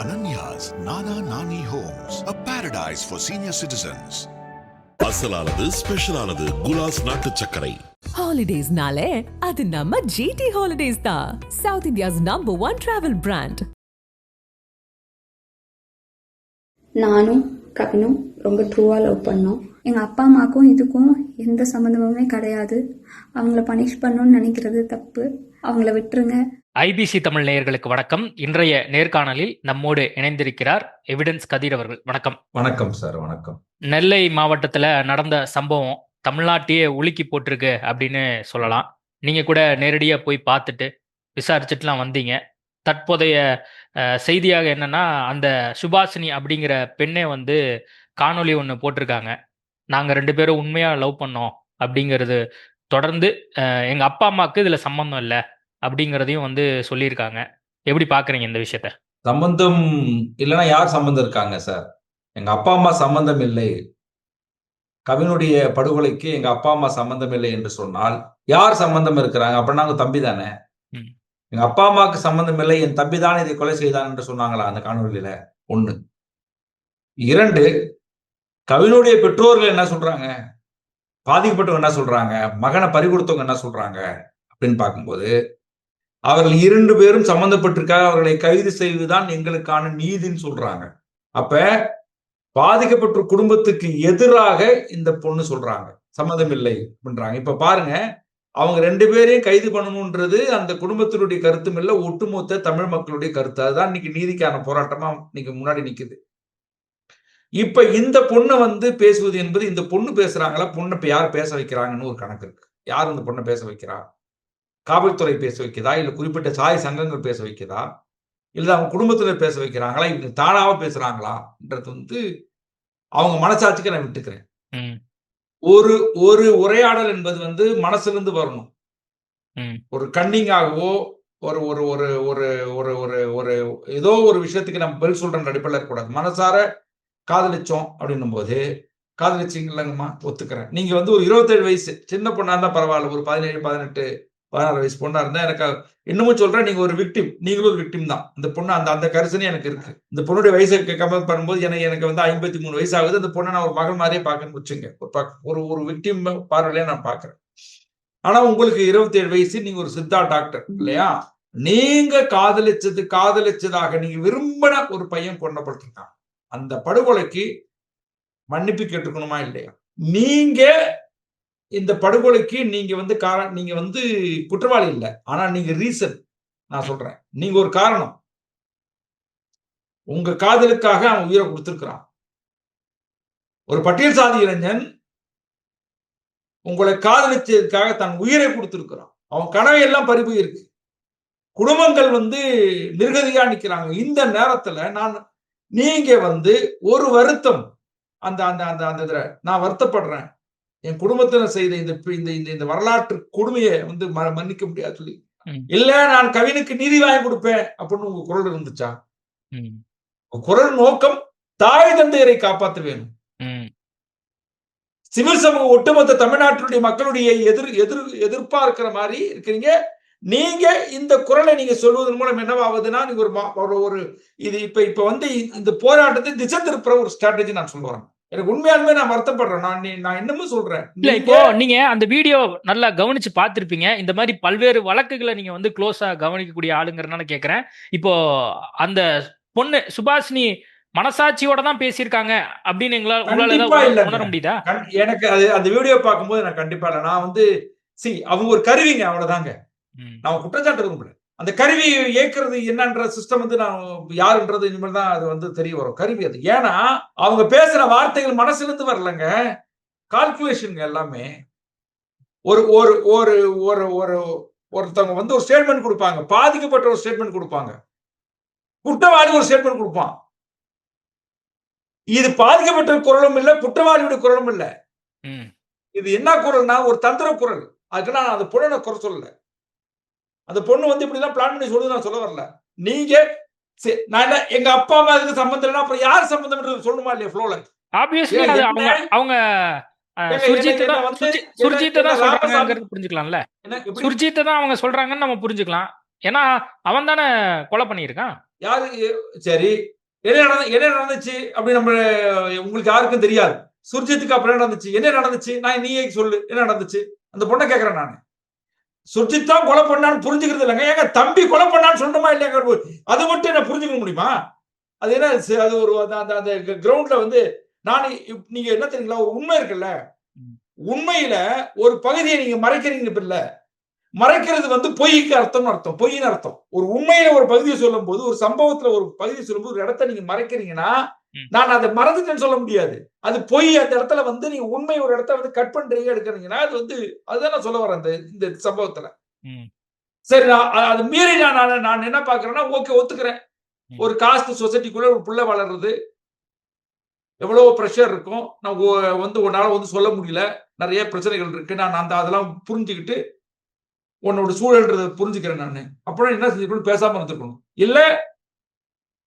Ananya's Nana Nani Homes, a paradise for senior citizens. அசலானது ஸ்பெஷலானது குலாஸ் நாட்டு சர்க்கரை ஹாலிடேஸ்னாலே அது நம்ம ஜிடி ஹாலிடேஸ் தான் south India's number one travel brand நானும் கவினும் ரொம்ப ட்ரூவாக லவ் பண்ணோம். எங்கள் அப்பா அம்மாக்கும் இதுக்கும் எந்த சம்மந்தமுமே கிடையாது. அவங்கள பனிஷ் பண்ணணும்னு நினைக்கிறது தப்பு. அவங்கள விட்டுருங்க. ஐபிசி தமிழ் நேயர்களுக்கு வணக்கம். இன்றைய நேர்காணலில் நம்மோடு இணைந்திருக்கிறார் எவிடன்ஸ் கதிர் அவர்கள். வணக்கம். வணக்கம் சார் வணக்கம். நெல்லை மாவட்டத்துல நடந்த சம்பவம் தமிழ்நாட்டையே உலுக்கி போட்டிருக்கு அப்படின்னு சொல்லலாம். நீங்க கூட நேரடியா போய் பார்த்துட்டு விசாரிச்சுட்டுலாம் வந்தீங்க. தற்போதைய செய்தியாக என்னன்னா அந்த சுபாஷினி அப்படிங்கிற பெண்ணே வந்து காணொளி ஒன்று போட்டிருக்காங்க. நாங்க ரெண்டு பேரும் உண்மையா லவ் பண்ணோம் அப்படிங்கிறது தொடர்ந்து அஹ், எங்க அப்பா அம்மாவுக்கு இதுல சம்பந்தம் இல்லை. அப்படிங்கிறதையும் வந்து சொல்லியிருக்காங்க. எப்படி பாக்குறீங்க இந்த விஷயத்த? சம்பந்தம் இல்லைன்னா யார் சம்பந்தம் இருக்காங்க சார் எங்க அப்பா அம்மா சம்பந்தம் இல்லை. கவினுடைய படுகொலைக்கு எங்க அப்பா அம்மா சம்பந்தம் இல்லை என்று சொன்னால் யார் சம்பந்தம் இருக்கிறாங்க? அப்படின்னா அவங்க தம்பி தானே. எங்க அப்பா அம்மாவுக்கு சம்பந்தம் இல்லை என் தம்பி தான் இதை கொலை செய்தான் என்று சொன்னாங்களா அந்த காணொலியில ஒண்ணு. இரண்டு கவினுடைய பெற்றோர்கள் என்ன சொல்றாங்க? பாதிக்கப்பட்டவங்க என்ன சொல்றாங்க? மகனை பறிகொடுத்தவங்க என்ன சொல்றாங்க? அப்படின்னு பார்க்கும்போது அவர்கள் இரண்டு பேரும் சம்பந்தப்பட்டிருக்காக அவர்களை கைது செய்வதுதான் எங்களுக்கான நீதின்னு சொல்றாங்க. அப்ப பாதிக்கப்பட்ட குடும்பத்துக்கு எதிராக இந்த பொண்ணு சொல்றாங்க. சம்மதம் இல்லை அப்படின்றாங்க. இப்ப பாருங்க அவங்க ரெண்டு பேரையும் கைது பண்ணணும்ன்றது அந்த குடும்பத்தினுடைய கருத்தும் இல்லை ஒட்டுமொத்த தமிழ் மக்களுடைய கருத்து. அதுதான் இன்னைக்கு நீதிக்கான போராட்டமா இன்னைக்கு முன்னாடி நிக்குது. இப்ப இந்த பொண்ணை வந்து பேசுவது என்பது இந்த பொண்ணு பேசுறாங்களா? பொண்ணை இப்ப யார் பேச வைக்கிறாங்கன்னு ஒரு கணக்கு இருக்கு. யார் இந்த பொண்ணை பேச வைக்கிறா? காவல்துறை பேச வைக்குதா? இல்ல குறிப்பிட்ட சாய் சங்கங்கள் பேச வைக்குதா? இல்ல அவங்க குடும்பத்தினர் பேச வைக்கிறாங்களா? இவங்க தானாவா பேசுறாங்களான்றது வந்து அவங்க மனசாட்சிக்கு நான் விட்டுக்கிறேன். ஒரு ஒரு உரையாடல் என்பது வந்து மனசுல இருந்து வரணும். ஒரு கன்னிங்காகவோ ஒரு ஒரு ஒரு ஒரு ஒரு ஒரு ஒரு ஏதோ ஒரு விஷயத்துக்கு நம்ம பதில் சொல்ற அடிப்படையில் இருக்கக்கூடாது. மனசார காதலிச்சோம் அப்படின்னும் போது காதலிச்சிங்களங்கம்மா? ஒத்துக்கிறேன். நீங்க வந்து ஒரு இருபத்தேழு வயசு சின்ன பொண்ணா இருந்தா பரவாயில்ல. ஒரு பதினேழு பதினெட்டு பதினாறு வயசு பொண்ணா இருந்தா எனக்கு இன்னமும் சொல்றேன் நீங்க ஒரு விக்டிம் நீங்களும் ஒரு விக்டிம் தான். இந்த பொண்ணு அந்த அந்த கரிசனே எனக்கு இருக்கு. இந்த பொண்ணுடைய வயசுக்கு கம்பேர் பண்ணும்போது எனக்கு எனக்கு வந்து ஐம்பத்தி மூணு வயசு ஆகுது அந்த பொண்ணை நான் ஒரு மகள் மாதிரியே பார்க்கணும்னு வச்சுங்க ஒரு ஒரு விக்டிம் பார்வையிலே நான் பாக்குறேன் ஆனா உங்களுக்கு இருபத்தி ஏழு வயசு நீங்க ஒரு சித்தா டாக்டர் இல்லையா? நீங்க காதலிச்சது காதலிச்சதாக நீங்க விரும்பின ஒரு பையன் கொல்லப்பட்டிருக்கான் அந்த படுகொலைக்கு மன்னிப்பு கேட்டுக்கணுமா இல்லையா? நீங்க இந்த படுகொலைக்கு நீங்க வந்து காரணம் நீங்க வந்து குற்றவாளி இல்லை. ஆனா நீங்க ரீசன் நான் சொல்றேன். நீங்க ஒரு காரணம். உங்க காதலுக்காக அவன் உயிரை கொடுத்திருக்கிறான். ஒரு பட்டியல் சாதி இளைஞன் உங்களை காதலிச்சதுக்காக தன் உயிரை கொடுத்திருக்கிறான். அவன் கனவை எல்லாம் பறிபு இருக்கு. குடும்பங்கள் வந்து நிர்கதியா நிக்கிறாங்க. இந்த நேரத்துல நான் நீங்க வந்து ஒரு வருத்தம் அந்த அந்த அந்த அந்த இதில் நான் வருத்தப்படுறேன். என் குடும்பத்தினர் செய்த இந்த இந்த இந்த வரலாற்று கொடுமையை வந்து மன்னிக்க முடியாது சொல்லி. இல்ல நான் கவினுக்கு நீதி வாங்கி கொடுப்பேன் அப்படின்னு உங்க குரல் இருந்துச்சா? குரல் நோக்கம் தாய் தந்தையரை காப்பாற்ற வேணும் சிவில் சமூக ஒட்டுமொத்த தமிழ்நாட்டினுடைய மக்களுடைய எதிர் எதிர் எதிர்ப்பா இருக்கிற மாதிரி இருக்கிறீங்க. நீங்க இந்த குரலை நீங்க சொல்வதன் மூலம் என்னவாகுதுன்னா நீங்க ஒரு ஒரு இது இப்ப இப்ப வந்து இந்த போராட்டத்தை திசை திருப்புற ஒரு ஸ்ட்ராட்டஜி நான் சொல்ல வரேன். எனக்கு உண்மையாலுமே நான் வருத்தப்படுறேன். நான் நான் இன்னமும் சொல்றேன். இல்ல இப்போ நீங்க அந்த வீடியோ நல்லா கவனிச்சு பார்த்திருப்பீங்க. இந்த மாதிரி பல்வேறு வழக்குகளை நீங்க வந்து க்ளோஸா கவனிக்கக்கூடிய ஆளுங்கிறனால கேக்குறேன். இப்போ அந்த பொண்ணு சுபாஷினி மனசாட்சியோட தான் பேசியிருக்காங்க அப்படின்னு எங்களால உங்களால. உணர முடியுதா? எனக்கு அது அந்த வீடியோ பார்க்கும்போது நான் கண்டிப்பா இல்லை. நான் வந்து சி அவங்க ஒரு கருவிங்க அவ்வளவுதாங்க. நான் குற்றச்சாட்டு விரும்பல அந்த கருவி இயக்குறது என்னன்ற சிஸ்டம் வந்து நான் யாருன்றது இனிமேல் தான் அது வந்து தெரிய வரும். கருவி அது. ஏன்னா அவங்க பேசுற வார்த்தைகள் மனசுல இருந்து வரலங்க. கால்குலேஷன் எல்லாமே. ஒரு ஒரு ஒரு ஒரு ஒரு ஒருத்தவங்க வந்து ஒரு ஸ்டேட்மெண்ட் கொடுப்பாங்க. பாதிக்கப்பட்ட ஒரு ஸ்டேட்மெண்ட் கொடுப்பாங்க. குற்றவாளி ஒரு ஸ்டேட்மெண்ட் கொடுப்பான். இது பாதிக்கப்பட்ட குரலும் இல்ல குற்றவாளியுடைய குரலும் இல்ல. ம், இது என்ன குரல்னா ஒரு தந்திர குரல். அதுக்கு நான் அந்த நான் குறை சொல்லல. அந்த பொண்ணு வந்து இப்படி எல்லாம் பிளான் பண்ணி சொல்லுது நான் சொல்ல வரல. நீங்க நான் எங்க அப்பா அம்மா இதுக்கு சம்பந்தம் இல்லைன்னா அப்புறம் யார் சம்பந்தம் சொல்லணுமா இல்லையா ஃப்ளோல என்ன? அவங்க அவங்க சுர்ஜித்தை தான் சொல்றாங்கிறது புரிஞ்சுக்கலாம்ல. சுர்ஜித்தை தான் அவங்க சொல்றாங்கன்னு நம்ம புரிஞ்சுக்கலாம். ஏன்னா அவன் தானே கொலை பண்ணியிருக்கான். யாரு சரி. என்ன நடந்து என்ன நடந்துச்சு? அப்படி நம்ம உங்களுக்கு யாருக்கும் தெரியாது. சுர்ஜித்துக்கு அப்புறம் நடந்துச்சு? என்ன நடந்துச்சு? நான் நீயே சொல்லு. என்ன நடந்துச்சு? அந்த பொண்ணை கேட்கறேன் நான். சுர்ஜித் தான் கொலை பண்ணான்னு புரிஞ்சுக்கிறது இல்லைங்க. ஏங்க தம்பி கொலை பண்ணான்னு சொல்லணுமா இல்லையாங்க அது மட்டும் என்ன புரிஞ்சுக்க முடியுமா? அது என்ன அது ஒரு அந்த அந்த- கிரவுண்ட்ல வந்து நான் நீங்க என்ன தெரியுங்களா? ஒரு உண்மை இருக்குல்ல. உண்மையில ஒரு பகுதியை நீங்க மறைக்கிறீங்க இல்ல மறைக்கிறது வந்து பொய்க்கு அர்த்தம்னு அர்த்தம். பொய்ன்னு அர்த்தம். ஒரு உண்மையில ஒரு பகுதியை சொல்லும் போது ஒரு சம்பவத்துல ஒரு பகுதியை சொல்லும்போது ஒரு இடத்த நீங்க மறைக்கிறீங்கன்னா. நான் அதை மறந்துட்டேன்னு சொல்ல முடியாது. அது பொய் அந்த இடத்துல வந்து நீங்க உண்மை ஒரு இடத்த வந்து கட் பண்றீங்க எடுக்கிறீங்கன்னா அது வந்து அதுதான் நான் சொல்ல வரேன். இந்த இந்த சம்பவத்துல. சரி நான் அது மீறி நான் நான் நான் என்ன பாக்குறேன்னா ஓகே ஒத்துக்கிறேன். ஒரு காஸ்ட் சொசைட்டிக்குள்ள ஒரு புள்ள வளருது எவ்வளவு ப்ரெஷர் இருக்கும். நான் வந்து உன்னால வந்து சொல்ல முடியல. நிறைய பிரச்சனைகள் இருக்கு. நான் அந்த அதெல்லாம் புரிஞ்சுக்கிட்டு உன்னோட சூழல்ன்றதை புரிஞ்சுக்கிறேன் நான். அப்புறம் என்ன செஞ்சுக்கணும்? பேசாம இருந்திருக்கணும். இல்ல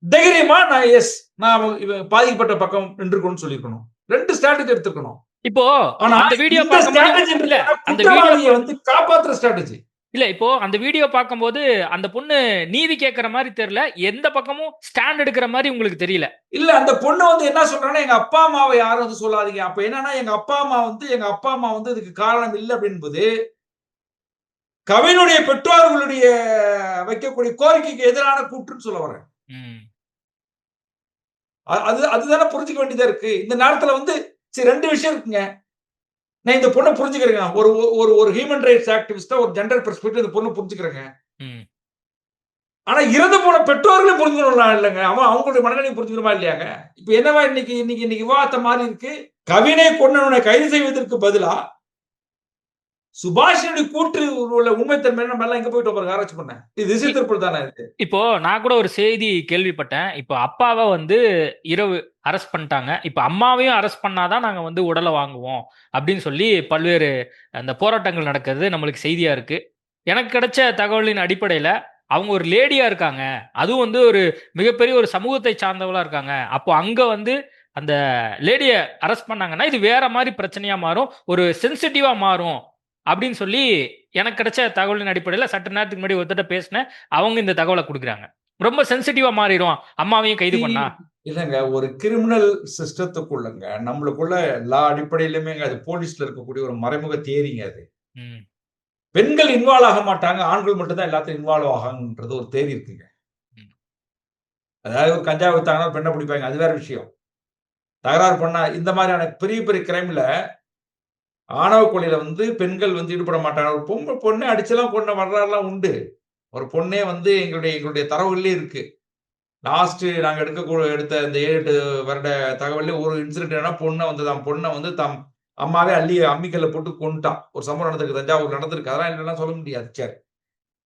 தைரியமா நான் எஸ் நான் பாதிக்கப்பட்ட பக்கம் நின்றுக்கணும்னு சொல்லியிருக்கணும். ரெண்டு ஸ்ட்ராட்டஜி எடுத்துக்கணும் இப்போ அந்த வீடியோ அந்த வந்து காப்பாத்துற ஸ்ட்ராட்டஜி இல்ல இப்போ அந்த வீடியோ பார்க்கும்போது அந்த பொண்ணு நீதி கேட்கற மாதிரி தெரியல எந்த பக்கமும் ஸ்டாண்ட் எடுக்கிற மாதிரி உங்களுக்கு தெரியல. இல்ல அந்த பொண்ணு வந்து என்ன சொல்றாங்கன்னா எங்க அப்பா அம்மாவை யாரும் வந்து சொல்லாதீங்க. அப்ப என்னன்னா எங்க அப்பா அம்மா வந்து எங்க அப்பா அம்மா வந்து இதுக்கு காரணம் இல்லை அப்படின்பது கவினுடைய பெற்றோர்களுடைய வைக்கக்கூடிய கோரிக்கைக்கு எதிரான கூற்றுன்னு சொல்ல வரேன் அது அதுதானே புரிஞ்சுக்க வேண்டியதா இருக்கு. இந்த நேரத்துல வந்து சரி ரெண்டு விஷயம் இருக்குங்க. நான் இந்த பொண்ணை புரிஞ்சுக்கிறேங்க. ஒரு ஒரு ஒரு ஹியூமன் ரைட்ஸ் ஆக்டிவிஸ்டா ஒரு ஜெண்டர் பெர்ஸ்பெக்டிவ் இந்த பொண்ணை புரிஞ்சுக்கிறேங்க. ஆனா இறந்து போன பெற்றோர்களும் புரிஞ்சுக்கணும் இல்லைங்க. அவன் அவங்களுடைய மனநிலை புரிஞ்சுக்கணுமா இல்லையாங்க? இப்ப என்னவா இன்னைக்கு இன்னைக்கு இன்னைக்கு விவாதத்தை மாதிரி இருக்கு? கவினை கொண்டவனை கைது செய்வதற்கு பதிலா சுபாஷினுடைய கூற்று உள்ள உண்மைத்தன்மை நம்ம எல்லாம் எங்க போயிட்டு பாருங்க ஆராய்ச்சி பண்ண? இது திசை திருப்பல் தானே இது? இப்போ நான் கூட ஒரு செய்தி கேள்விப்பட்டேன். இப்போ அப்பாவை வந்து இரவு அரெஸ்ட் பண்ணிட்டாங்க. இப்போ அம்மாவையும் அரெஸ்ட் பண்ணாதான் நாங்க வந்து உடலை வாங்குவோம் அப்படின்னு சொல்லி பல்வேறு அந்த போராட்டங்கள் நடக்கிறது நம்மளுக்கு செய்தியா இருக்கு. எனக்கு கிடைச்ச தகவலின் அடிப்படையில அவங்க ஒரு லேடியா இருக்காங்க. அதுவும் வந்து ஒரு மிகப்பெரிய ஒரு சமூகத்தை சார்ந்தவளா இருக்காங்க. அப்போ அங்க வந்து அந்த லேடியை அரெஸ்ட் பண்ணாங்கன்னா இது வேற மாதிரி பிரச்சனையா மாறும். ஒரு சென்சிட்டிவா மாறும். அப்படின்னு சொல்லி எனக்கு கிடைச்ச தகவலின் அடிப்படையில் சட்ட நேரத்துக்கு முன்னாடி ஒருத்தட்ட பேசினேன். அவங்க இந்த தகவலை கொடுக்குறாங்க. ரொம்ப சென்சிட்டிவா மாறிடும் அம்மாவையும் கைது பண்ணா. இல்லைங்க ஒரு கிரிமினல் சிஸ்டத்துக்குள்ளங்க நம்மளுக்குள்ள எல்லா அடிப்படையிலுமே அது போலீஸ்ல இருக்கக்கூடிய ஒரு மறைமுக தேரிங்க அது. பெண்கள் இன்வால்வ் ஆக மாட்டாங்க ஆண்கள் மட்டும்தான் எல்லாத்தையும் இன்வால்வ் ஆகாங்கன்றது ஒரு தேரி இருக்குங்க. அதாவது ஒரு கஞ்சா வித்தாங்கன்னா பெண்ணை பிடிப்பாங்க அது வேற விஷயம். தகராறு பண்ணா இந்த மாதிரியான பெரிய பெரிய கிரைம்ல ஆணவ கொலையில வந்து பெண்கள் வந்து ஈடுபட மாட்டாங்க. ஒரு பொண்ணு பொண்ணை அடிச்செல்லாம் கொண்ட வரலாறுலாம் உண்டு. ஒரு பொண்ணே வந்து எங்களுடைய எங்களுடைய தரவுகளே இருக்கு. லாஸ்ட் நாங்க எடுக்க எடுத்த இந்த ஏழு எட்டு வருட தகவல்ல ஒரு இன்சிடென்ட் என்ன பொண்ணை வந்து தான் பொண்ணை வந்து தம் அம்மாவே அள்ளி அம்மிக்கல்ல போட்டு கொண்டுட்டான் ஒரு சம்பவம் நடந்திருக்கு. தஞ்சாவூர் நடந்திருக்கு. அதெல்லாம் இல்லைன்னா சொல்ல முடியாது. சரி.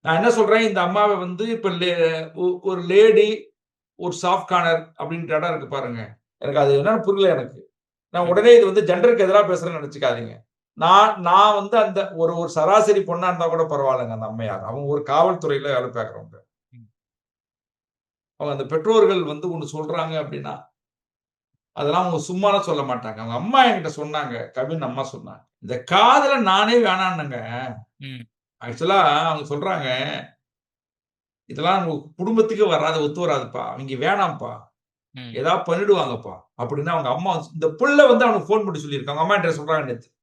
நான் என்ன சொல்றேன்? இந்த அம்மாவை வந்து இப்ப லே- ஒரு லேடி ஒரு சாஃப்ட் கார்னர் அப்படின்ற இடம் இருக்கு பாருங்க. எனக்கு அது என்னன்னு புரியல எனக்கு. நான் உடனே இது வந்து ஜெண்டருக்கு எதிராக பேசுறேன்னு நினைச்சுக்காதீங்க. நான் நான் வந்து அந்த ஒரு ஒரு சராசரி பொண்ணா இருந்தா கூட பரவாயில்லைங்க அந்த அம்மையார். அவங்க ஒரு காவல்துறையில வேலை பார்க்குறவங்க. அவங்க அந்த பெற்றோர்கள் வந்து ஒண்ணு சொல்றாங்க அப்படின்னா அதெல்லாம் அவங்க சும்மாலாம் சொல்ல மாட்டாங்க. அவங்க அம்மா என்கிட்ட சொன்னாங்க கவின் அம்மா சொன்னாங்க. இந்த காதல நானே வேணான்னுங்க. ஆக்சுவலா அவங்க சொல்றாங்க இதெல்லாம் குடும்பத்துக்கு வராது ஒத்து வராதுப்பா. அவங்க வேணாம்ப்பா. ஏதாவது பண்ணிடுவாங்கப்பா. அப்படின்னு அவங்க அம்மா இந்த புள்ள வந்து அவனுக்கு ஃபோன் பண்ணி சொல்லியிருக்காங்க. அம்மா என்கிட்ட சொல்றாங்க ம்.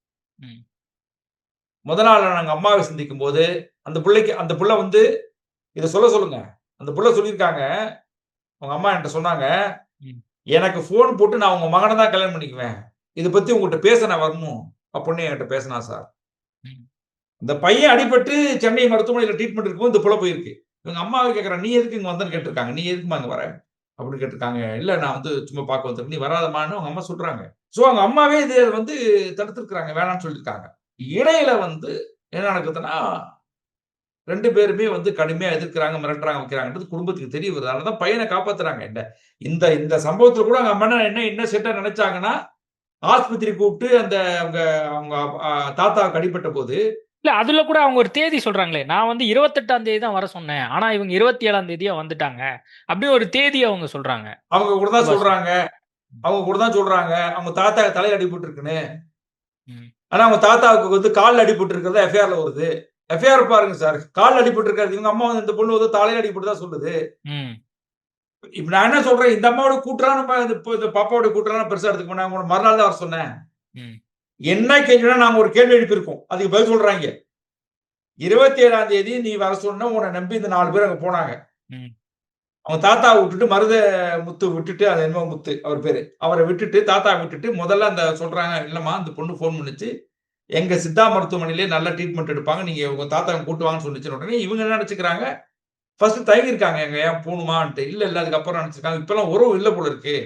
முத நாள் நாங்க அம்மாவை சந்திக்கும் போது அந்த பிள்ளைக்கு அந்த புள்ள வந்து இதை சொல்ல சொல்லுங்க. அந்த புள்ள சொல்லியிருக்காங்க. அவங்க அம்மா என்கிட்ட சொன்னாங்க. எனக்கு ஃபோன் போட்டு நான் உங்க மகனை தான் கல்யாணம் பண்ணிக்குவேன். இதை பத்தி உங்ககிட்ட பேச நான் வரணும். அப்படின்னு என்கிட்ட பேசினா சார். இந்த பையன் அடிபட்டு சென்னை மருத்துவமனையில் ட்ரீட்மெண்ட் இருக்கும்போது இந்த புள்ள போயிருக்கு. இவங்க அம்மாவை கேட்கறான் நீ எதுக்கு இங்க வந்தேன்னு கேட்டிருக்காங்க. நீ எதுக்குமா இங்க வர? அப்படின்னு கேட்டிருக்காங்க. இல்ல நான் வந்து சும்மா பார்க்க வந்திருக்கேன். நீ வராதமான்னு அவங்க அம்மா சொல்றாங்க. சோ அவங்க அம்மாவே இது வந்து தடுத்திருக்கிறாங்க வேணாம்னு சொல்லியிருக்காங்க. இடையில வந்து என்ன நடக்குதுன்னா ரெண்டு பேருமே வந்து கடுமையா எதிர்க்கிறாங்க மிரட்டுறாங்க வைக்கிறாங்கன்றது குடும்பத்துக்கு தெரிய வருது. அதனாலதான் பையனை காப்பாத்துறாங்க. இந்த இந்த இந்த சம்பவத்துல கூட அவங்க அம்மா என்ன என்ன செட்டா நினைச்சாங்கன்னா ஆஸ்பத்திரி கூப்பிட்டு அந்த அவங்க அவங்க தாத்தாவுக்கு அடிபட்ட போது இல்ல அதுல கூட அவங்க ஒரு தேதி சொல்றாங்களே நான் வந்து இருபத்தெட்டாம் தேதி தான் வர சொன்னேன். ஆனா இவங்க இருபத்தி ஏழாம் தேதியா வந்துட்டாங்க அப்படின்னு ஒரு தேதி அவங்க சொல்றாங்க. அவங்க கூட தான். சொல்றாங்க. அவங்க கூட தான் சொல்றாங்க. அவங்க தாத்தா தலையில அடிபட்டு இருக்குன்னு. ஆனா அவங்க தாத்தாவுக்கு வந்து கால்ல அடிபட்டு இருக்கிறதா எஃப்ஐஆர்ல வருது. எஃப்ஐஆர் பாருங்க சார் கால்ல அடிபட்டு இருக்காது இவங்க அம்மா வந்து இந்த பொண்ணு வந்து தலையில அடிபட்டு தான் சொல்லுது. இப்ப நான் என்ன சொல்றேன்? இந்த அம்மாவோட கூட்டுறான்னு இந்த பாப்பாவோட கூட்டுறான்னு பெருசா எடுத்துக்க நான் உங்களை மறுநாள் தான் வர சொன்னேன். என்ன கேள்வினா நாங்க ஒரு கேள்வி எழுப்பியிருக்கோம். அதுக்கு பதில் சொல்றாங்க. இருபத்தி ஏழாம் தேதி நீ வர சொன்ன உன்னை நம்பி இந்த நாலு பேர் அங்க போனாங்க. அவங்க தாத்தா விட்டுட்டு மருத முத்து விட்டுட்டு அது என்ன முத்து அவர் பேரு. அவரை விட்டுட்டு தாத்தா விட்டுட்டு முதல்ல அந்த சொல்றாங்க இல்லம்மா அந்த பொண்ணு ஃபோன் பண்ணுச்சு. எங்க சித்தா மருத்துவமனையிலே நல்ல ட்ரீட்மெண்ட் எடுப்பாங்க நீங்க உங்க தாத்தா கூட்டு வாங்கன்னு சொல்லிச்சு உடனே இவங்க என்ன நினைச்சுக்கிறாங்க? ஃபர்ஸ்ட் தயங்கி இருக்காங்க எங்க ஏன் போகணுமான்ட்டு? இல்ல இல்ல அதுக்கப்புறம் நினைச்சிருக்காங்க இப்பெல்லாம் உறவு இல்ல போல இருக்கு.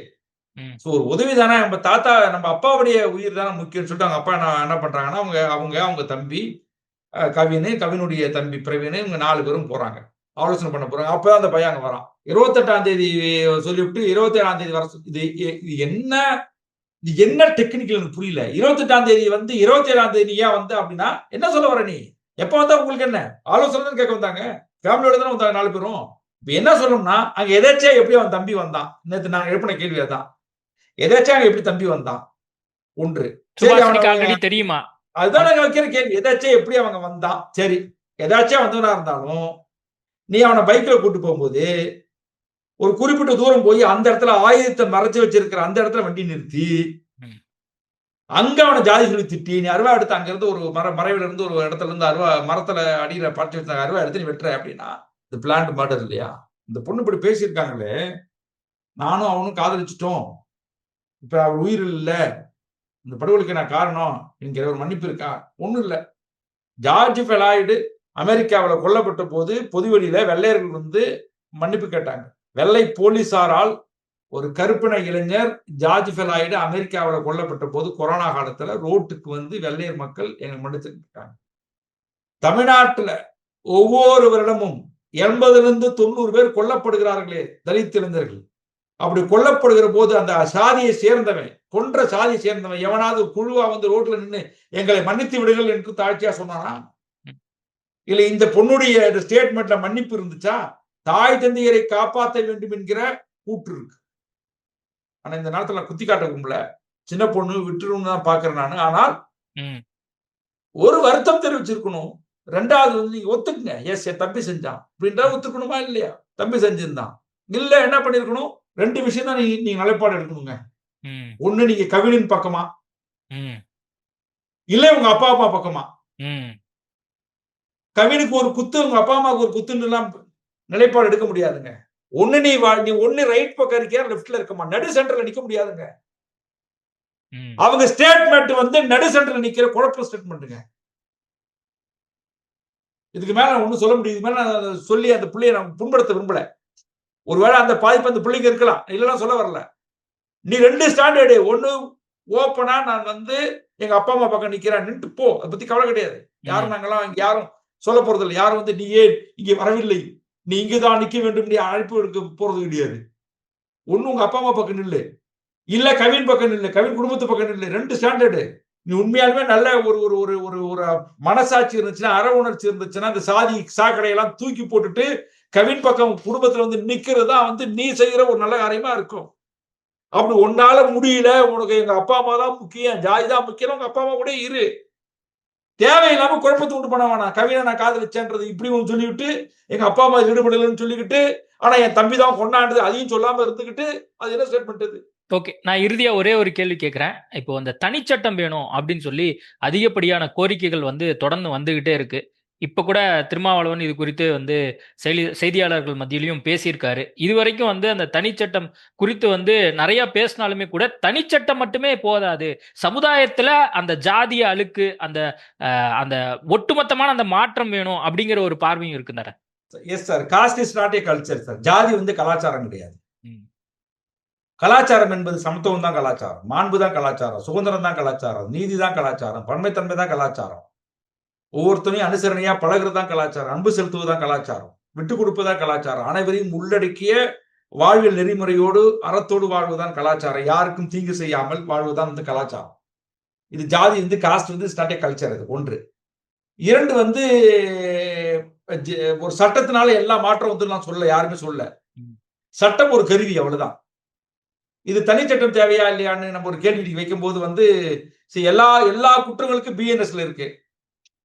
ஸோ ஒரு உதவி தானே நம்ம தாத்தா நம்ம அப்பாவுடைய உயிர் தானே முக்கியம்னு சொல்லிட்டு அவங்க அப்பா என்ன என்ன பண்றாங்கன்னா அவங்க அவங்க அவங்க தம்பி கவினு கவினுடைய தம்பி பிரவீனு இவங்க நாலு பேரும் போறாங்க. ஆலோசனை பண்ண போறாங்க. அப்பதான் அந்த பையன் அங்க வரான். இருபத்தெட்டாம் தேதி சொல்லிவிட்டு இருபத்தி ஏழாம் தேதி வர இது இது என்ன இது என்ன டெக்னிக்கல் எனக்கு புரியல. இருபத்தெட்டாம் தேதி வந்து இருபத்தி ஏழாம் தேதி ஏன் வந்து அப்படின்னா என்ன சொல்ல வர நீ? எப்ப வந்தா உங்களுக்கு என்ன? ஆலோசனை கேட்க வந்தாங்க. ஃபேமிலியோட தானே வந்தாங்க நாலு பேரும். இப்ப என்ன சொல்லணும்னா அங்க எதாச்சும் எப்படி அவன் தம்பி வந்தான். நேத்து நான் எழுப்பின கேள்வி அதான். எதாச்சும் அங்க எப்படி தம்பி வந்தான்? ஒன்று. சரி சுபாஷினிக்கு அவனை ஆல்ரெடி தெரியுமா? அதுதான் நாங்க வைக்கிற கேள்வி. எதாச்சும் எப்படி அவங்க வந்தான். சரி. எதாச்சும் வந்தவனா இருந்தாலும் நீ அவனை பைக்ல கூட்டு போகும்போது ஒரு குறிப்பிட்ட தூரம் போய் அந்த இடத்துல ஆயுதத்தை மறைச்சு வச்சிருக்கிற அந்த இடத்துல வண்டி நிறுத்தி. அங்க அவனை ஜாதி சொல்லி திட்டி நீ அருவா எடுத்து அங்க இருந்து ஒரு மர மறைவில இருந்து ஒரு இடத்துல இருந்து அருவா மரத்துல அடியில பறிச்சு வச்சிருந்தாங்க அருவா எடுத்து நீ வெட்டுற அப்படின்னா இது பிளான்ட் மர்டர் இல்லையா? இந்த பொண்ணு இப்படி பேசியிருக்காங்களே நானும் அவனும் காதலிச்சிட்டோம். இப்ப அவள் உயிர் இல்ல. இந்த படுகொலைக்கு நான் காரணம். என்கிற ஒரு மன்னிப்பு இருக்கா? ஒண்ணும் இல்ல. ஜார்ஜ் ஃபெலாய்டு அமெரிக்காவில் கொல்லப்பட்ட போது பொதுவெளியில வெள்ளையர்கள் வந்து மன்னிப்பு கேட்டாங்க. வெள்ளை போலீசாரால் ஒரு கருப்பின இளைஞர் ஜார்ஜ் ஃபெலாய்டு அமெரிக்காவில் கொல்லப்பட்ட போது கொரோனா காலத்துல ரோட்டுக்கு வந்து வெள்ளையர் மக்கள் எங்க மன்னிச்சுட்டாங்க தமிழ்நாட்டில் ஒவ்வொரு வருடமும் எண்பதுலேருந்து தொண்ணூறு பேர் கொல்லப்படுகிறார்களே தலித் இளைஞர்கள். அப்படி கொல்லப்படுகிற போது அந்த சாதியை சேர்ந்தவன் கொன்ற சாதியை சேர்ந்தவன் எவனாவது குழுவா வந்து ரோட்ல நின்று எங்களை மன்னித்து விடுங்கள் என்று தாழ்ச்சியா சொன்னானா? இல்ல இந்த பொண்ணுடைய ஸ்டேட்மெண்ட்ல மன்னிப்பு இருந்துச்சா? தாய் தந்தையரை காப்பாற்ற வேண்டும் என்கிற கூற்று இருக்கு. ஆனா இந்த நேரத்துல குத்தி காட்ட கும்பல சின்ன பொண்ணு விட்டுருன்னு தான் பாக்குறேன் நான். ஆனால். ஒரு வருத்தம் தெரிவிச்சிருக்கணும். ரெண்டாவது வந்து நீங்க ஒத்துக்குங்க. எஸ் என் தம்பி செஞ்சான். அப்படின்றத ஒத்துக்கணுமா இல்லையா? தம்பி செஞ்சிருந்தான். இல்ல என்ன பண்ணிருக்கணும்? ரெண்டு விஷயம் தான் நீங்க நீங்க நிலைப்பாடு எடுக்கணுங்க. ஒண்ணு நீங்க கவினின் பக்கமா. இல்ல உங்க அப்பா அம்மா பக்கமா. கவினுக்கு ஒரு குத்து உங்க அப்பா அம்மாவுக்கு ஒரு குத்துன்னு எல்லாம் நிலைப்பாடு எடுக்க முடியாதுங்க. ஒண்ணு நீ நீ ஒண்ணு ரைட் பக்கம் இருக்கியா லெஃப்ட்ல இருக்கமா? நடு சென்டர்ல நிக்க முடியாதுங்க. அவங்க ஸ்டேட்மெண்ட் வந்து நடு சென்டர்ல நிக்கிற குழப்ப ஸ்டேட்மெண்ட்டுங்க இதுக்கு மேல ஒண்ணும் சொல்ல முடியும். மேல சொல்லி அந்த பிள்ளைய நான் புண்படுத்த விரும்பல. ஒருவேளை அந்த பாதிப்பு அந்த பிள்ளைங்க இருக்கலாம். இல்லைன்னா சொல்ல வரல. நீ ரெண்டு ஸ்டாண்டர்டு ஒண்ணு ஓப்பனா நான் வந்து எங்க அப்பா அம்மா பக்கம் நிக்கிறேன். நின்று போ. அதை பத்தி கவலை கிடையாது. யாரும் நாங்கெல்லாம் யாரும் சொல்ல போறதில்லை யாரும் வந்து நீ ஏன் இங்கே வரவில்லை? நீ இங்கேதான் நிக்க வேண்டும் நீ அழைப்பு எடுக்க போறது கிடையாது. ஒண்ணு உங்க அப்பா அம்மா பக்கம் இல்லை. இல்ல கவின் பக்கம் இல்லை. கவின் குடும்பத்து பக்கம் இல்லை. ரெண்டு ஸ்டாண்டர்டு நீ உண்மையாலுமே நல்ல ஒரு ஒரு ஒரு ஒரு ஒரு மனசாட்சி இருந்துச்சுன்னா அற உணர்ச்சி இருந்துச்சுன்னா அந்த சாதி சாக்கடையெல்லாம் தூக்கி போட்டுட்டு கவின் பக்கம் குடும்பத்துல வந்து நிக்கிறது தான் வந்து நீ செய்யற ஒரு நல்ல காரியமா இருக்கும். அப்படி உன்னால முடியல. உனக்கு எங்க அப்பா அம்மா தான் முக்கியம். ஜாதி தான் முக்கியம் உங்க அப்பா அம்மா கூட இரு. தேவையில்லாம குழப்பத்தை உண்டு பண்ண வேணாம். கவினை நான் காதலிச்சேன்றது இப்படி ஒன்று சொல்லிவிட்டு எங்க அப்பா அம்மா ஈடுபடலன்னு சொல்லிக்கிட்டு ஆனா என் தம்பி தான் கொண்டாண்டது அதையும் சொல்லாம இருந்துகிட்டு அது என்ன ஸ்டேட்மெண்ட் இது? ஓகே நான் இறுதியா ஒரே ஒரு கேள்வி கேட்கிறேன் இப்போ அந்த தனிச்சட்டம் வேணும் அப்படின்னு சொல்லி அதிகப்படியான கோரிக்கைகள் வந்து தொடர்ந்து வந்துகிட்டே இருக்கு. இப்ப கூட திருமாவளவன் இது குறித்து வந்து செய்தி செய்தியாளர்கள் மத்தியிலையும் பேசியிருக்காரு. இதுவரைக்கும் வந்து அந்த தனிச்சட்டம் குறித்து வந்து நிறைய பேசினாலுமே கூட தனிச்சட்டம் மட்டுமே போதாது. சமுதாயத்துல அந்த ஜாதிய அழுக்கு அந்த அந்த ஒட்டுமொத்தமான அந்த மாற்றம் வேணும் அப்படிங்கிற ஒரு பார்வையும் இருக்குந்தார yes sir caste is not a culture sir ஜாதி வந்து கலாச்சாரம் கிடையாது. கலாச்சாரம் என்பது சமத்துவம் தான் கலாச்சாரம். மாண்பு தான் கலாச்சாரம். சுதந்திரம் தான் கலாச்சாரம். நீதி தான் கலாச்சாரம். பன்மைத்தன்மை தான் கலாச்சாரம். ஒவ்வொருத்தனையும் அனுசரணையா பழகுறது தான் கலாச்சாரம். அன்பு செலுத்துவது தான் கலாச்சாரம். விட்டு கொடுப்பு தான் கலாச்சாரம். அனைவரையும் உள்ளடக்கிய வாழ்வியல் நெறிமுறையோடு அறத்தோடு வாழ்வதுதான் கலாச்சாரம். யாருக்கும் தீங்கு செய்யாமல் வாழ்வதுதான் வந்து கலாச்சாரம். இது ஜாதி வந்து காஸ்ட் வந்து ஸ்டார்ட் கல்ச்சர் இது ஒன்று. இரண்டு வந்து ஒரு சட்டத்தினால எல்லா மாற்றம் வந்து நான் சொல்ல யாருமே சொல்ல. சட்டம் ஒரு கருவி அவ்வளவுதான். இது தனிச்சட்டம் தேவையா இல்லையான்னு நம்ம ஒரு கேள்வி வைக்கும்போது வந்து சரி, எல்லா எல்லா குற்றங்களுக்கும் பிஎன்எஸ்ல இருக்கு.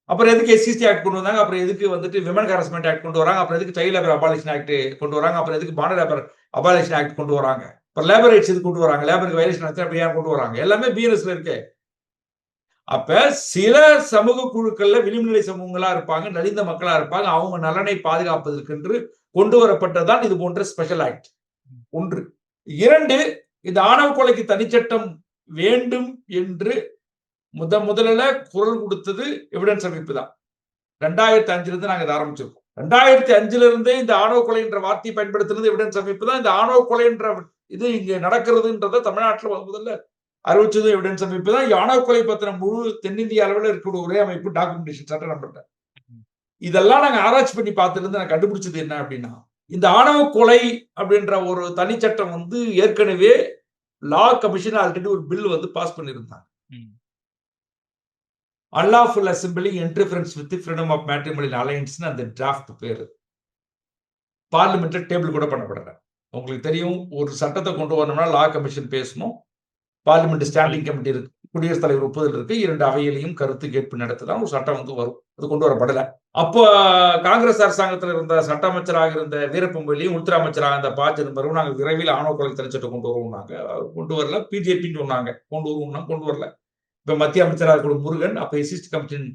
அப்புறம் எதுக்கு எஸ்சிசி ஆக்ட் கொண்டு வந்தாங்க? அப்புறம் எதுக்கு வந்துட்டு விமன் ஹாரஸ்மெண்ட் ஆக்ட் கொண்டு வராங்க? அப்புறம் எதுக்கு சைல்ட் லேபர் அபாலிஷன் ஆக்ட் கொண்டு வராங்க? அப்புறம் எதுக்கு பாண்டர் லேபர் அபாலேஷன் ஆக்ட் கொண்டு வராங்க? அப்புறம் லேபர் ரைட்ஸ் இது கொண்டு வராங்க? லேபருக்கு வயலேஷன் ஆக்ட் அப்படி ஏன் கொண்டு வராங்க? எல்லாமே பிஎன்எஸ்ல இருக்கு. அப்ப சில சமூக குழுக்கள்ல விளிம்புநிலை சமூகங்களா இருப்பாங்க நலிந்த மக்களா இருப்பாங்க. அவங்க நலனை பாதுகாப்பதற்கென்று கொண்டு வரப்பட்டதான் இது போன்ற ஸ்பெஷல் ஆக்ட் ஒன்று. இரண்டு இந்த ஆணவ கொலைக்கு தனிச்சட்டம் வேண்டும் என்று முத முதல்ல குரல் கொடுத்தது எவிடன்ஸ் அமைப்பு தான். ரெண்டாயிரத்தி அஞ்சுல இருந்து நாங்க இதை ஆரம்பிச்சிருக்கோம். ரெண்டாயிரத்தி அஞ்சுல இருந்தே இந்த ஆணவ கொலை என்ற வார்த்தையை பயன்படுத்துறது எவிடன்ஸ் அமைப்பு தான். இந்த ஆணவ கொலை என்ற இது இங்க நடக்கிறதுன்றத தமிழ்நாட்டில் முதல்ல அறிவிச்சதும் எவிடன்ஸ் அமைப்பு தான். ஆணவ கொலை பத்தின முழு தென்னிந்திய அளவில் இருக்கக்கூடிய ஒரே அமைப்பு டாக்குமெண்டேஷன் சட்டம் நம்பட்ட இதெல்லாம் நாங்க ஆராய்ச்சி பண்ணி பார்த்துருந்து நான் கண்டுபிடிச்சது என்ன அப்படின்னா இந்த ஆணவ கொலை அப்படின்ற ஒரு தனிச்சட்டம் வந்து ஏற்கனவே லா கமிஷன் ஆல்ரெடி ஒரு பில் வந்து பாஸ் பண்ணியிருந்தாங்க. ம். Unlawful assembly interference with freedom of matrimonial அலையன்ஸ்னு அந்த டிராஃப்ட் பேர். பார்லிமெண்ட்ல டேபிள் கூட பண்ணப்படல. உங்களுக்கு தெரியும் ஒரு சட்டத்தை கொண்டு வரணும்னா லா கமிஷன் பேசணும். பார்லிமெண்ட் ஸ்டாண்டிங் கமிட்டி இருக்கு குடியரசுத் தலைவர் ஒப்புதல் இருக்கு இரண்டு அவையிலையும் கருத்து கேட்பு நடத்தலாம் ஒரு சட்டம் வந்து வரும். அது கொண்டு வரப்படல. அப்போ காங்கிரஸ் அரசாங்கத்தில் இருந்த சட்ட அமைச்சராக இருந்த வீரப்பம்பலியும் உள்துறை அமைச்சராக இருந்த ப. சிதம்பரம் நாங்கள் விரைவில் ஆணவ கொலை தனிச்சட்டம் கொண்டு வருவோம்னாங்க. நாங்கள் கொண்டு வரல. பிஜேபின்னு சொன்னாங்க. கொண்டு வருவோம்னா கொண்டு வரல. இப்ப மத்திய அமைச்சராக இருக்கிற முருகன் அப்ப எஸ்சிஸ்ட் கமிஷன்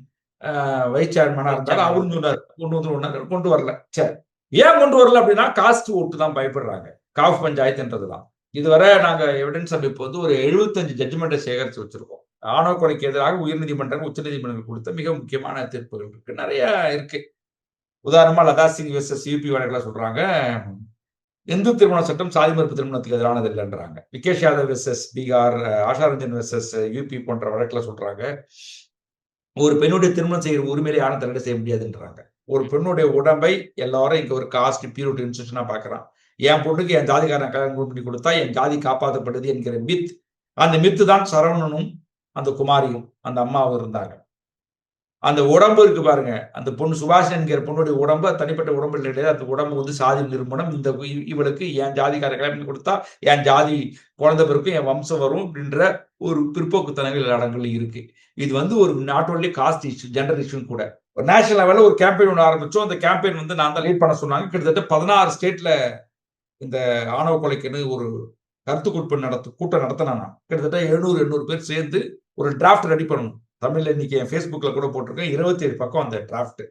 வைஸ் சேர்மனா இருந்தாலும் அவரும் சொன்னார் கொண்டு வந்து கொண்டு வரல. சரி. ஏன் கொண்டு வரல அப்படின்னா காஸ்ட் ஓட்டு தான் பயப்படுறாங்க. காஃப் பஞ்சாயத்துன்றதுதான். இதுவரை நாங்க எவிடன்ஸ் அமைப்பு வந்து ஒரு எழுபத்தஞ்சு ஜட்ஜ்மெண்ட்டை சேகரித்து வச்சிருக்கோம். ஆணவ கொலைக்கு எதிராக உயர்நீதிமன்றம் உச்சநீதிமன்றங்கள் கொடுத்த மிக முக்கியமான தீர்ப்புகள் இருக்கு. நிறைய இருக்கு. உதாரணமா லதா சிங் வெர்சஸ் யூபி வழக்குல சொல்றாங்க இந்து திருமண சட்டம் சாதி மறுப்பு திருமணத்துக்கு எதிரானது இல்லைன்றாங்க. Vikesh Yadav versus Bihar Asha Ranjan versus UP போன்ற வழக்கில் சொல்றாங்க ஒரு பெண்ணுடைய திருமணம் செய்கிற உரிமையிலே யாரும் தலையிட செய்ய முடியாதுன்றாங்க. ஒரு பெண்ணுடைய உடம்பை எல்லாரும் இங்க ஒரு காஸ்ட் பியூரிட்டி இன்ஸ்டியூஷனா பாக்குறான். என் பொண்ணுக்கு என் ஜாதிக்காரன் கல்யாணம் பண்ணி கொடுத்தா என் ஜாதி காப்பாற்றப்படுது என்கிற மித் அந்த மித்து தான் சரவணனும் அந்த குமாரியும் அந்த அம்மாவும் இருந்தாங்க. அந்த உடம்பு இருக்கு பாருங்க. அந்த பொண்ணு சுபாஷ் என்கிற பொண்ணுடைய உடம்பு தனிப்பட்ட உடம்பு இல்லை அந்த உடம்பு வந்து சாதி நிறுவனம் இந்த இவளுக்கு என் ஜாதிக்கார கல்யாணம் கொடுத்தா என் ஜாதி குழந்தை பிறக்கும் என் வம்சம் வரும் அப்படின்ற ஒரு பிற்போக்குத்தனங்கள் எல்லா இருக்கு. இது வந்து ஒரு not only caste issue gender issue கூட. ஒரு நேஷனல் லெவலில் ஒரு கேம்பெயின் ஒன்று ஆரம்பிச்சோம். அந்த கேம்பெயின் வந்து நான் தான் லீட் பண்ண சொன்னாங்க. கிட்டத்தட்ட பதினாறு ஸ்டேட்ல இந்த ஆணவ கொலைக்குன்னு ஒரு கருத்து கூட்டம் நடத்து கூட்டம் நடத்தினா நான். கிட்டத்தட்ட எழுநூறு எண்ணூறு பேர் சேர்ந்து ஒரு டிராஃப்ட் ரெடி பண்ணணும். தமிழ்ல இன்னைக்கு என் ஃபேஸ்புக்ல கூட போட்டிருக்கேன். இருபத்தி ஏழு பக்கம் அந்த டிராஃப்ட்.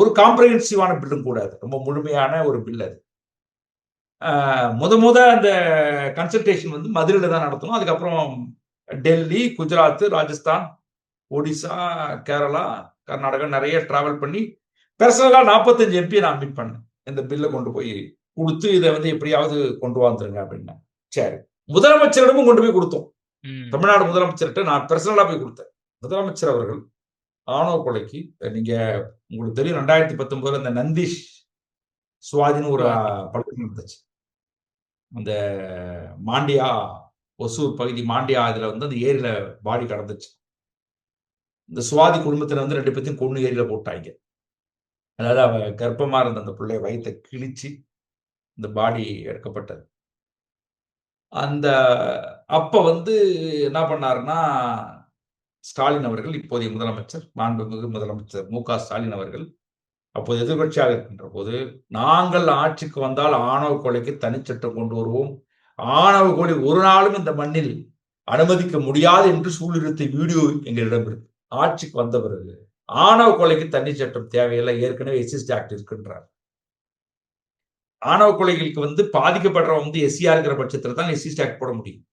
ஒரு காம்ப்ரஹென்சிவான பில்லும் கூட அது. ரொம்ப முழுமையான ஒரு பில் அது. முத முத அந்த கன்சல்டேஷன் வந்து மதுரையில தான் நடத்தணும். அதுக்கப்புறம் டெல்லி குஜராத் ராஜஸ்தான் ஒடிசா கேரளா கர்நாடகா நிறைய டிராவல் பண்ணி பர்சனலா நாற்பத்தஞ்சு எம்பி நான் மீட் பண்ணேன். இந்த பில்லை கொண்டு போய் கொடுத்து இதை வந்து எப்படியாவது கொண்டு வந்துருங்க அப்படின்னு சரி. முதலமைச்சரிடமும் கொண்டு போய் கொடுத்தோம். தமிழ்நாடு முதலமைச்சர்கிட்ட நான் பர்சனலா போய் கொடுத்தேன். முதலமைச்சர் அவர்கள் ஆணவ கொலைக்கு நீங்க உங்களுக்கு தெரியும் ரெண்டாயிரத்தி பத்தொன்பதுல இந்த நந்தீஷ் சுவாதின்னு ஒரு படம் நடந்துச்சு. அந்த மாண்டியா ஒசூர் பகுதி மாண்டியா இதுல வந்து அந்த ஏரியில பாடி கடந்துச்சு. இந்த சுவாதி குடும்பத்துல வந்து ரெண்டு பேத்தையும் கொண்டு ஏரியில போட்டாங்க. அதாவது அவ கர்ப்பமா இருந்த அந்த பிள்ளைய வயித்தை கிழிச்சு இந்த பாடி எடுக்கப்பட்டது. அந்த அப்ப வந்து என்ன பண்ணாருன்னா ஸ்டாலின் அவர்கள் இப்போதைய முதலமைச்சர் மாண்புமிகு முதலமைச்சர் மு க ஸ்டாலின் அவர்கள் அப்போது எதிர்கட்சியாக இருக்கின்ற போது நாங்கள் ஆட்சிக்கு வந்தால் ஆணவ கொலைக்கு தனிச்சட்டம் கொண்டு வருவோம். ஆணவ கொலை ஒரு நாளும் இந்த மண்ணில் அனுமதிக்க முடியாது என்று சூழ்நிறுத்த வீடியோ எங்களிடம் இருக்கு. ஆட்சிக்கு வந்த பிறகு ஆணவ கொலைக்கு தண்ணி சட்டம் தேவையில்லை. ஏற்கனவே எஸ்எஸ்டி ஆக்ட் இருக்கின்றார். ஆணவ கொலைகளுக்கு வந்து பாதிக்கப்படுறவங்க வந்து எஸ்சியா இருக்கிற பட்சத்தில் தான் எஸ்சி ஆக்ட் போட முடியும்.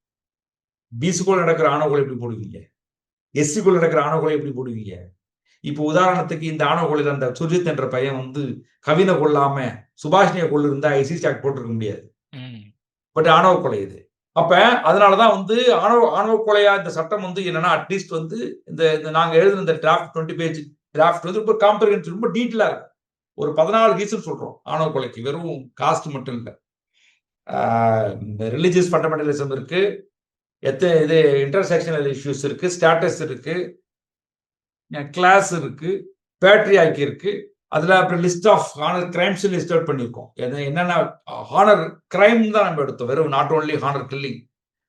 பீசுகோல் நடக்கிற ஆணவ கொலை எப்படி போடுவீங்க? எஸ்சிக்குள்ள நடக்கிற ஆணவ கொலை எப்படி போடுவீங்க? இப்போ உதாரணத்துக்கு இந்த ஆணவ கொலையில் அந்த சுர்ஜித் என்ற பையன் வந்து கவினை கொள்ளாம சுபாஷினியை கொள்ளு இருந்தா எஸ்சி ஆக்ட் போட்டிருக்க முடியாது. பட் ஆணவ கொலை இது. அப்ப அதனாலதான் வந்து ஆணவ ஆணவ கொலையா இந்த சட்டம் வந்து என்னன்னா அட்லீஸ்ட் வந்து இந்த இந்த நாங்க எழுதுன இந்த டிராஃப்ட் டுவெண்ட்டி பேஜ் டிராஃப்ட் வந்து ரொம்ப காம்ப்ரிஹென்சிவ் ரொம்ப டீட்டெயிலா இருக்கு ஒரு பதினாலு ரீசன் சொல்றோம். ஆணவ கொலைக்கு வெறும் காஸ்ட் மட்டும் இல்லை. ரிலீஜியஸ் ஃபண்டமெண்டலிசம் இருக்கு. எத்தனை இது இன்டர்செக்ஷனல் இஷ்யூஸ் இருக்குது ஸ்டேட்டஸ் இருக்குது கிளாஸ் இருக்குது பேட்ரியாக்கி இருக்குது அதில் அப்புறம் list of honour crimes list out பண்ணியிருக்கோம். என்னென்ன ஹானர் கிரைம் தான் நம்ம எடுத்தோம். வெறும் நாட் ஓன்லி ஹானர் கில்லிங்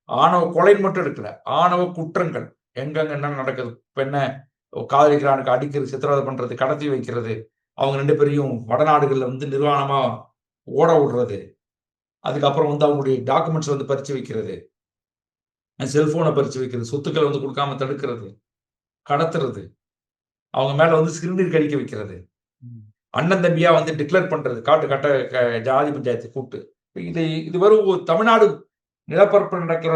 ஆணவ கொலை மட்டும் எடுக்கல ஆணவ குற்றங்கள். எங்கெங்க என்ன நடக்குது? பெண்ணை காதலிக்கிறானுக்கு அடிக்கிறது சித்திரவதை பண்ணுறது கடத்தி வைக்கிறது அவங்க ரெண்டு பேரையும் வடநாடுகளில் வந்து நிர்வாணமாக ஓட விடுறது. அதுக்கப்புறம் வந்து அவங்களுடைய டாக்குமெண்ட்ஸ் வந்து பறிச்சு வைக்கிறது. செல்போனை பறிச்சு வைக்கிறது சொத்துக்களை வந்து கொடுக்காம தடுக்கிறது கடத்துறது அவங்க மேல வந்து சிறுநீர் கழிக்க வைக்கிறது அண்ணன் தம்பியா வந்து டிக்ளேர் பண்றது காட்டு கட்ட ஜாதி பஞ்சாயத்து கூட்டு இது இது ஒரு தமிழ்நாடு நிலப்பரப்பு நடக்கிற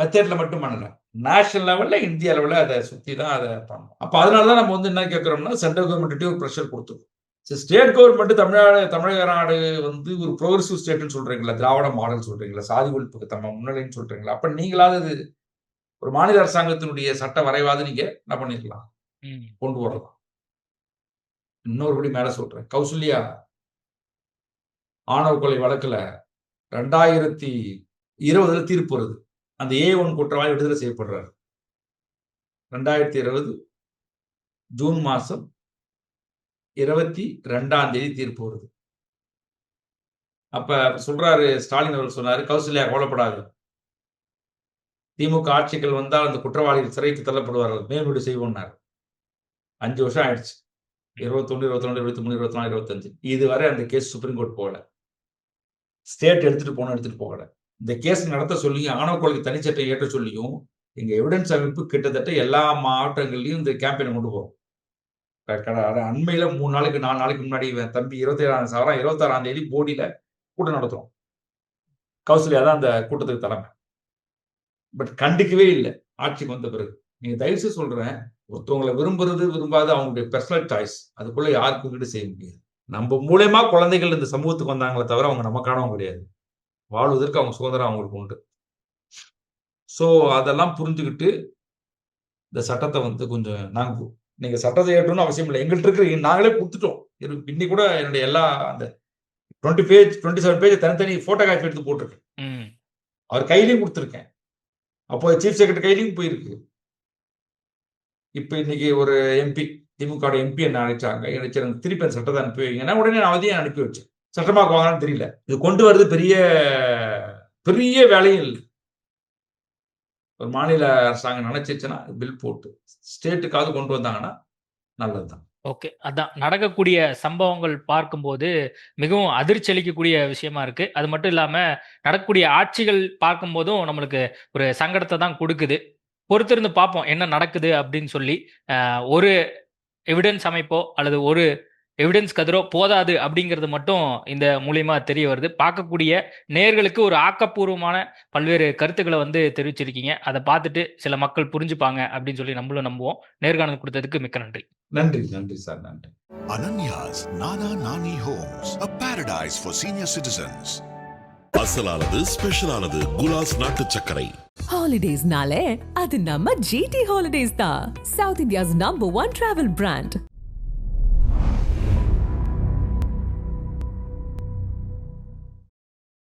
மெத்தட்ல மட்டும் பண்ணல நேஷனல் லெவல்ல இந்திய லெவல்ல அதை சுத்தி தான் அதை பண்ணணும். அப்ப அதனாலதான் நம்ம வந்து என்ன கேட்கிறோம்னா சென்ட்ரல் கவர்மெண்ட்டே ஒரு ப்ரெஷர் கொடுத்துரும். ஸ்டேட் கவர்மெண்ட் தமிழ்நாடு தமிழக நாடு வந்து ஒரு ப்ரோக்ரஸிவ் ஸ்டேட்னு சொல்றீங்களா திராவிட மாடல் சொல்றீங்களா சாதி ஒழிப்புக்கு தம்ம முன்னிலைன்னு சொல்றீங்களா அப்ப நீங்களாவது ஒரு மாநில அரசாங்கத்தினுடைய சட்ட வரைவாது நீங்க என்ன பண்ணிருக்கலாம். கொண்டு வரலாம். இன்னொரு படி மேல சொல்றேன். கௌசல்யா ஆணவ கொலை வழக்குல ரெண்டாயிரத்தி இருபதுல தீர்ப்பு வருது. அந்த ஏ ஒன் குற்றவாளி விடுதலை செய்யப்படுறாரு. ரெண்டாயிரத்தி இருபது ஜூன் மாசம் இருபத்தி ரெண்டாம் தேதி தீர்ப்பு வருது. அப்ப சொல்றாரு ஸ்டாலின் அவர் சொன்னாரு கௌசல்யா கோலப்படாது திமுக ஆட்சிகள் வந்தால் அந்த குற்றவாளிகள் சிறைக்கு தள்ளப்படுவார்கள் மேல்முடி செய்வோம்னார். அஞ்சு வருஷம் ஆயிடுச்சு. இருபத்தொன்னு இருபத்தி இருபத்தி மூணு இருபத்தி நாலு இருபத்தஞ்சு. இதுவரை அந்த கேஸ் சுப்ரீம் கோர்ட் போகல. ஸ்டேட் எடுத்துட்டு போகணும் எடுத்துட்டு போகல. இந்த கேஸ் நடத்த சொல்லி ஆணவ கொலைக்கு தனிச்சட்டை ஏற்ற சொல்லியும் எங்க எவிடன்ஸ் அமைப்பு கிட்டத்தட்ட எல்லா மாவட்டங்கள்லயும் இந்த கேம்பெயினை கொண்டு போகும். அண்மையில மூணு நாளைக்கு நாலு நாளைக்கு முன்னாடி தம்பி இருபத்தி ஏழாம் சவரம் இருபத்தாறாம் தேதி போடியில கூட்டம் நடத்துறோம். கௌசல்யா தான் அந்த கூட்டத்துக்கு தலைமை. பட் கண்டுக்கவே இல்லை. ஆட்சிக்கு வந்த பிறகு. நீங்க தயவு சொல்றேன் ஒருத்தவங்களை விரும்புறது விரும்பாது அவங்களுடைய பர்சனல் சாய்ஸ் அதுக்குள்ள யாருக்கும் கிட்ட செய்ய முடியாது. நம்ம மூலயமா குழந்தைகள் இந்த சமூகத்துக்கு வந்தாங்களே தவிர அவங்க நமக்கானவங்க கிடையாது. வாழ்வதற்கு அவங்க சுதந்திரம் அவங்களுக்கு உண்டு. ஸோ அதெல்லாம் புரிஞ்சுக்கிட்டு இந்த சட்டத்தை வந்து கொஞ்சம் நாங்கள் நீங்க சட்டத்தை ஏற்றணும்னு அவசியம் இல்லை. எங்கள்கிட்ட இருக்கிற நாங்களே கொடுத்துட்டோம். இரு- இன்னைக்கு கூட என்னுடைய எல்லா அந்த twenty page twenty seven page தனித்தனி போட்டோ காப்பி எடுத்து போட்டிருக்கேன் ம். அவர் கையிலையும் கொடுத்துருக்கேன். அப்போ சீஃப் செக்ரட்டரி கையிலையும் போயிருக்கு. இப்போ இன்னைக்கு ஒரு எம்பி திமுக எம்பி என்ன அழைச்சாங்க? எனக்கு எனக்கு திருப்பி அந்த சட்டத்தை அனுப்பி வைங்கன்னா உடனே நான் அதையும் அனுப்பி வச்சேன். சட்டமாக்குவாங்கன்னு தெரியல. இது கொண்டு வர்றது பெரிய பெரிய வேலையும் இல்லை. ஒரு மாநில அரசாங்கம் நினைச்சிச்சுன்னா பில் போட்டு ஸ்டேட்டுக்காவது கொண்டு வந்தாங்கன்னா நல்லதுதான். ஓகே அதான். நடக்கக்கூடிய சம்பவங்கள் பார்க்கும்போது மிகவும் அதிர்ச்சி அளிக்கக்கூடிய விஷயமா இருக்கு. அது மட்டும் இல்லாம நடக்கக்கூடிய ஆட்சிகள் பார்க்கும்போதும் நம்மளுக்கு ஒரு சங்கடத்தை தான் கொடுக்குது. பொறுத்திருந்து பார்ப்போம் என்ன நடக்குது அப்படின்னு சொல்லி ஒரு எவிடன்ஸ் அமைப்போ அல்லது ஒரு எவிடன்ஸ் கதிரோ போதாது அப்படிங்கிறது மட்டும் இந்த மூலியமா தெரிய வருது. பார்க்கக்கூடிய நேர்களுக்கு ஒரு ஆக்கப்பூர்வமான பல்வேறு கருத்துக்களை வந்து தெரிவிச்சிருக்கீங்க. அதை பார்த்துட்டு சில மக்கள் புரிஞ்சுப்பாங்க அப்படின்னு சொல்லி நம்மளும் நம்புவோம். நேர்காணல் கொடுத்ததுக்கு மிக்க நன்றி. நன்றி நன்றி சார் நன்றி. Ananya's Nana Nani Homes, a paradise for senior citizens. அசலானது ஸ்பெஷலானது குலாஸ் நாட்டு சர்க்கரை. ஹாலிடேஸ்னாலே அது நம்ம ஜிடி ஹாலிடேஸ் தான். South India's number one travel brand